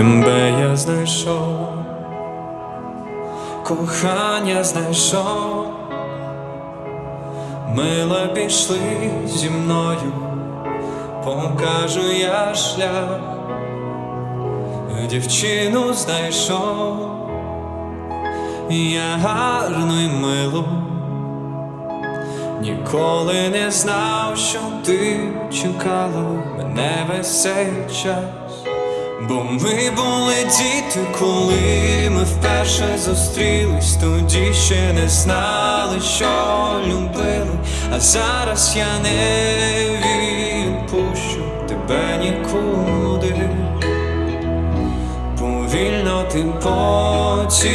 Тебе я знайшов, кохання знайшов, мила пішли зі мною, покажу я шлях, дівчину знайшов, я гарну й милу, ніколи не знав, що ти чекала мене весь цей час. Бо ми були діти, коли ми вперше зустрілись, тоді ще не знали, що любили, а зараз я не відпущу тебе нікуди. Повільно ти поцілуй,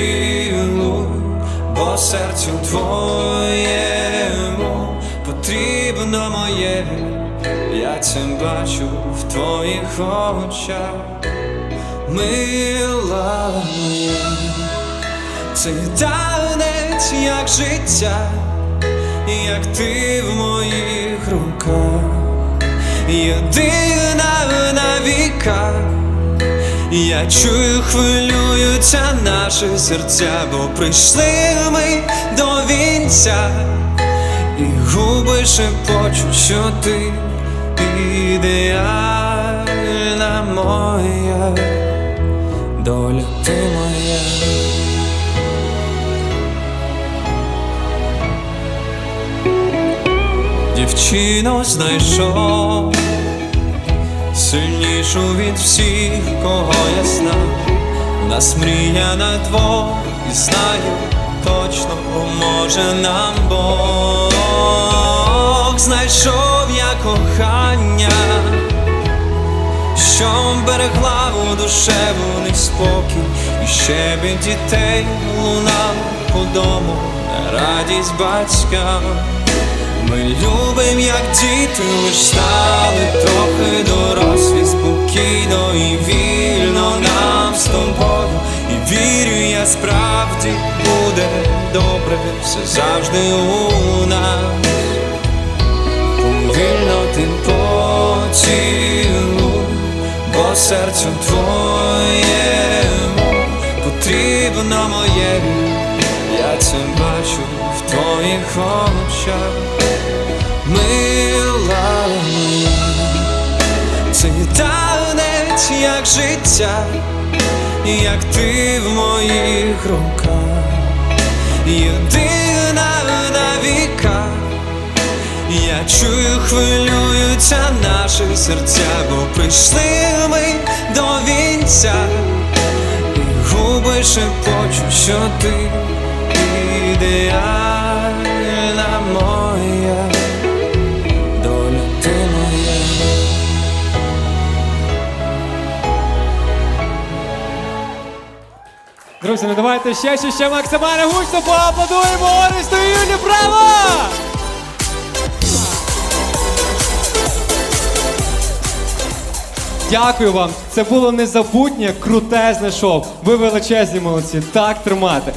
бо серцю твоєму потрібно моє, я це бачу в твоїх очах, мила моя, це танець, як життя, як ти в моїх руках, єдина на віках. Я чую, хвилюються наші серця, бо прийшли ми до вінця, і губи шепочуть, що ти моя, доля ти моя. Дівчину знайшов сильнішу від всіх, кого я знав, нас мрія на двох, і знаю, точно поможе нам Бог. Знайшов я кохання, що берегла у душевний спокій, і ще від дітей лунав по дому радість батькам. Ми любим, як діти, лиш стали трохи дорослі, спокійно і вільно нам з тобою. І вірю, я справді буде добре, все завжди у нас. Потрібно моє, я це бачу в твоїх очах. Мила це танець, як життя, як ти в моїх руках, єдина на віка, я чую, хвилюються наші серця, бо прийшли ми до вінця, губи шепочуть, що ти ідеальна моя. Друзі, ну давайте ще, ще, ще максимально гучно поаплодуємо Оресту Юлі. Браво! Дякую вам. Це було незабутнє, крутезне шоу. Ви величезні молодці. Так тримати.